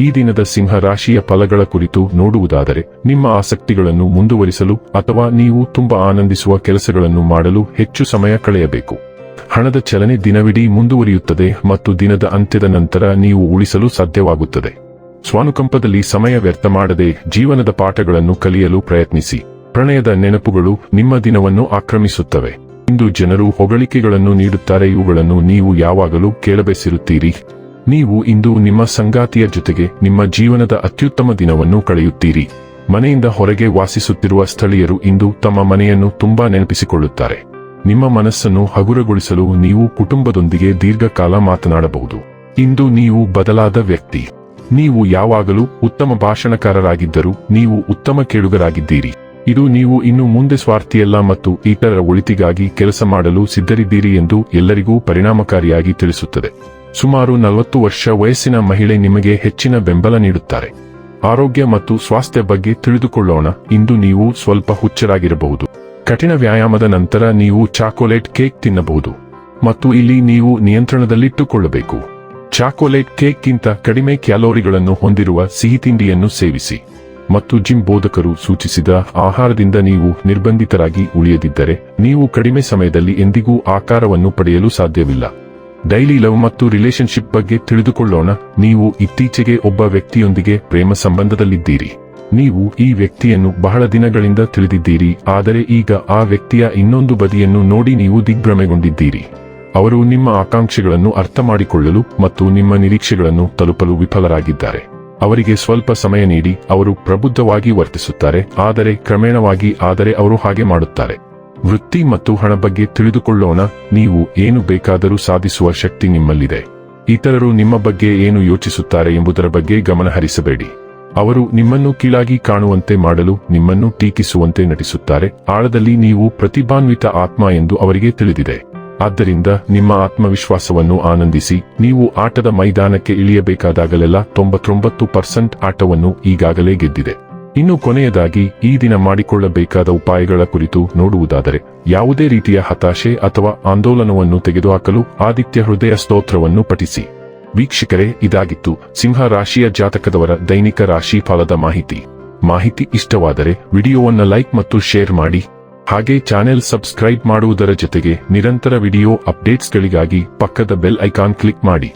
ಈ ದಿನದ ಸಿಂಹ ರಾಶಿಯ ಫಲಗಳ ಕುರಿತು ನೋಡುವುದಾದರೆ, ನಿಮ್ಮ ಆಸಕ್ತಿಗಳನ್ನು ಮುಂದುವರಿಸಲು ಅಥವಾ ನೀವು ತುಂಬಾ ಆನಂದಿಸುವ ಕೆಲಸಗಳನ್ನು ಮಾಡಲು ಹೆಚ್ಚು ಸಮಯ ಕಳೆಯಬೇಕು. ಹಣದ ಚಲನೆ ದಿನವಿಡೀ ಮುಂದುವರಿಯುತ್ತದೆ ಮತ್ತು ದಿನದ ಅಂತ್ಯದ ನಂತರ ನೀವು ಉಳಿಸಲು ಸಾಧ್ಯವಾಗುತ್ತದೆ. ಸ್ವಾನುಕಂಪದಲ್ಲಿ ಸಮಯ ವ್ಯರ್ಥ ಮಾಡದೆ ಜೀವನದ ಪಾಠಗಳನ್ನು ಕಲಿಯಲು ಪ್ರಯತ್ನಿಸಿ. ಪ್ರಣಯದ ನೆನಪುಗಳು ನಿಮ್ಮ ದಿನವನ್ನು ಆಕ್ರಮಿಸುತ್ತವೆ. ಇಂದು ಜನರು ಹೊಗಳಿಕೆಗಳನ್ನು ನೀಡುತ್ತಾರೆ, ಇವುಗಳನ್ನು ನೀವು ಯಾವಾಗಲೂ ಕೇಳಬಯಸಿರುತ್ತೀರಿ ನೀವು ಇಂದು ನಿಮ್ಮ ಸಂಗಾತಿಯ ಜೊತೆಗೆ ನಿಮ್ಮ ಜೀವನದ ಅತ್ಯುತ್ತಮ ದಿನವನ್ನು ಕಳೆಯುತ್ತೀರಿ. ಮನೆಯಿಂದ ಹೊರಗೆ ವಾಸಿಸುತ್ತಿರುವ ಸ್ಥಳೀಯರು ಇಂದು ತಮ್ಮ ಮನೆಯನ್ನು ತುಂಬಾ ನೆನಪಿಸಿಕೊಳ್ಳುತ್ತಾರೆ. ನಿಮ್ಮ ಮನಸ್ಸನ್ನು ಹಗುರಗೊಳಿಸಲು ನೀವು ಕುಟುಂಬದೊಂದಿಗೆ ದೀರ್ಘಕಾಲ ಮಾತನಾಡಬಹುದು. ಇಂದು ನೀವು ಬದಲಾದ ವ್ಯಕ್ತಿ. ನೀವು ಯಾವಾಗಲೂ ಉತ್ತಮ ಭಾಷಣಕಾರರಾಗಿದ್ದರೂ ನೀವು ಉತ್ತಮ ಕೇಳುಗರಾಗಿದ್ದೀರಿ. ಇದು ನೀವು ಇನ್ನು ಮುಂದೆ ಸ್ವಾರ್ಥಿಯಲ್ಲ ಮತ್ತು ಇತರರ ಒಳಿತಿಗಾಗಿ ಕೆಲಸ ಮಾಡಲು ಸಿದ್ಧರಿದ್ದೀರಿ ಎಂದು ಎಲ್ಲರಿಗೂ ಪರಿಣಾಮಕಾರಿಯಾಗಿ ತಿಳಿಸುತ್ತದೆ. ಸುಮಾರು ನಲವತ್ತು ವರ್ಷ ವಯಸ್ಸಿನ ಮಹಿಳೆ ನಿಮಗೆ ಹೆಚ್ಚಿನ ಬೆಂಬಲ ನೀಡುತ್ತಾರೆ. ಆರೋಗ್ಯ ಮತ್ತು ಸ್ವಾಸ್ಥ್ಯ ಬಗ್ಗೆ ತಿಳಿದುಕೊಳ್ಳೋಣ. ಇಂದು ನೀವು ಸ್ವಲ್ಪ ಹುಚ್ಚರಾಗಿರಬಹುದು. ಕಠಿಣ ವ್ಯಾಯಾಮದ ನಂತರ ನೀವು ಚಾಕೊಲೇಟ್ ಕೇಕ್ ತಿನ್ನಬಹುದು. ಮತ್ತು ಇಲ್ಲಿ ನೀವು ನಿಯಂತ್ರಣದಲ್ಲಿಟ್ಟುಕೊಳ್ಳಬೇಕು. ಚಾಕೊಲೇಟ್ ಕೇಕ್ಗಿಂತ ಕಡಿಮೆ ಕ್ಯಾಲೋರಿಗಳನ್ನು ಹೊಂದಿರುವ ಸಿಹಿ ತಿಂಡಿಯನ್ನು ಸೇವಿಸಿ. ಮತ್ತು ಜಿಮ್ ಬೋಧಕರು ಸೂಚಿಸಿದ ಆಹಾರದಿಂದ ನೀವು ನಿರ್ಬಂಧಿತರಾಗಿ ಉಳಿಯದಿದ್ದರೆ, ನೀವು ಕಡಿಮೆ ಸಮಯದಲ್ಲಿ ಎಂದಿಗೂ ಆಕಾರವನ್ನು ಪಡೆಯಲು ಸಾಧ್ಯವಿಲ್ಲ. ಡೈಲಿ ಲವ್ ಮತ್ತು ರಿಲೇಶನ್ಶಿಪ್ ಬಗ್ಗೆ ತಿಳಿದುಕೊಳ್ಳೋಣ. ನೀವು ಇತ್ತೀಚೆಗೆ ಒಬ್ಬ ವ್ಯಕ್ತಿಯೊಂದಿಗೆ ಪ್ರೇಮ ಸಂಬಂಧದಲ್ಲಿದ್ದೀರಿ. ನೀವು ಈ ವ್ಯಕ್ತಿಯನ್ನು ಬಹಳ ದಿನಗಳಿಂದ ತಿಳಿದಿದ್ದೀರಿ, ಆದರೆ ಈಗ ಆ ವ್ಯಕ್ತಿಯ ಇನ್ನೊಂದು ಬದಿಯನ್ನು ನೋಡಿ ನೀವು ದಿಗ್ಭ್ರಮೆಗೊಂಡಿದ್ದೀರಿ. ಅವರು ನಿಮ್ಮ ಆಕಾಂಕ್ಷೆಗಳನ್ನು ಅರ್ಥ ಮಾಡಿಕೊಳ್ಳಲು ಮತ್ತು ನಿಮ್ಮ ನಿರೀಕ್ಷೆಗಳನ್ನು ತಲುಪಲು ವಿಫಲರಾಗಿದ್ದಾರೆ. ಅವರಿಗೆ ಸ್ವಲ್ಪ ಸಮಯ ನೀಡಿ, ಅವರು ಪ್ರಬುದ್ಧವಾಗಿ ವರ್ತಿಸುತ್ತಾರೆ, ಆದರೆ ಕ್ರಮೇಣವಾಗಿ ಆದರೆ ಅವರು ಹಾಗೆ ಮಾಡುತ್ತಾರೆ. ವೃತ್ತಿ ಮತ್ತು ಹಣ ಬಗ್ಗೆ ತಿಳಿದುಕೊಳ್ಳೋಣ. ನೀವು ಏನು ಬೇಕಾದರೂ ಸಾಧಿಸುವ ಶಕ್ತಿ ನಿಮ್ಮಲ್ಲಿದೆ. ಇತರರು ನಿಮ್ಮ ಬಗ್ಗೆ ಏನು ಯೋಚಿಸುತ್ತಾರೆ ಎಂಬುದರ ಬಗ್ಗೆ ಗಮನಹರಿಸಬೇಡಿ. ಅವರು ನಿಮ್ಮನ್ನು ಕೀಳಾಗಿ ಕಾಣುವಂತೆ ಮಾಡಲು, ನಿಮ್ಮನ್ನು ಟೀಕಿಸುವಂತೆ ನಟಿಸುತ್ತಾರೆ. ಆಳದಲ್ಲಿ ನೀವು ಪ್ರತಿಭಾನ್ವಿತ ಆತ್ಮ ಎಂದು ಅವರಿಗೆ ತಿಳಿದಿದೆ. ಆದ್ದರಿಂದ ನಿಮ್ಮ ಆತ್ಮವಿಶ್ವಾಸವನ್ನು ಆನಂದಿಸಿ, ನೀವು ಆಟದ ಮೈದಾನಕ್ಕೆ ಇಳಿಯಬೇಕಾದಾಗಲೆಲ್ಲ ತೊಂಬತ್ತೊಂಬತ್ತು ಪರ್ಸೆಂಟ್ ಆಟವನ್ನು ಈಗಾಗಲೇ ಗೆದ್ದಿದೆ. ಇನ್ನು ಕೊನೆಯದಾಗಿ ಈ ದಿನ ಮಾಡಿಕೊಳ್ಳಬೇಕಾದ ಉಪಾಯಗಳ ಕುರಿತು ನೋಡುವುದಾದರೆ, ಯಾವುದೇ ರೀತಿಯ ಹತಾಶೆ ಅಥವಾ ಆಂದೋಲನವನ್ನು ತೆಗೆದುಹಾಕಲು ಆದಿತ್ಯ ಹೃದಯ ಸ್ತೋತ್ರವನ್ನು ಪಠಿಸಿ. ವೀಕ್ಷಕರೇ, ಇದಾಗಿತ್ತು ಸಿಂಹ ರಾಶಿಯ ಜಾತಕದವರ ದೈನಿಕ ರಾಶಿ ಫಲದ ಮಾಹಿತಿ. ಮಾಹಿತಿ ಇಷ್ಟವಾದರೆ ವಿಡಿಯೋವನ್ನು ಲೈಕ್ ಮತ್ತು ಶೇರ್ ಮಾಡಿ. ಹಾಗೆ ಚಾನೆಲ್ ಸಬ್ಸ್ಕ್ರೈಬ್ ಮಾಡುವುದರ ಜೊತೆಗೆ ನಿರಂತರ ವಿಡಿಯೋ ಅಪ್ಡೇಟ್ಸ್ಗಳಿಗಾಗಿ ಪಕ್ಕದ ಬೆಲ್ ಐಕಾನ್ ಕ್ಲಿಕ್ ಮಾಡಿ.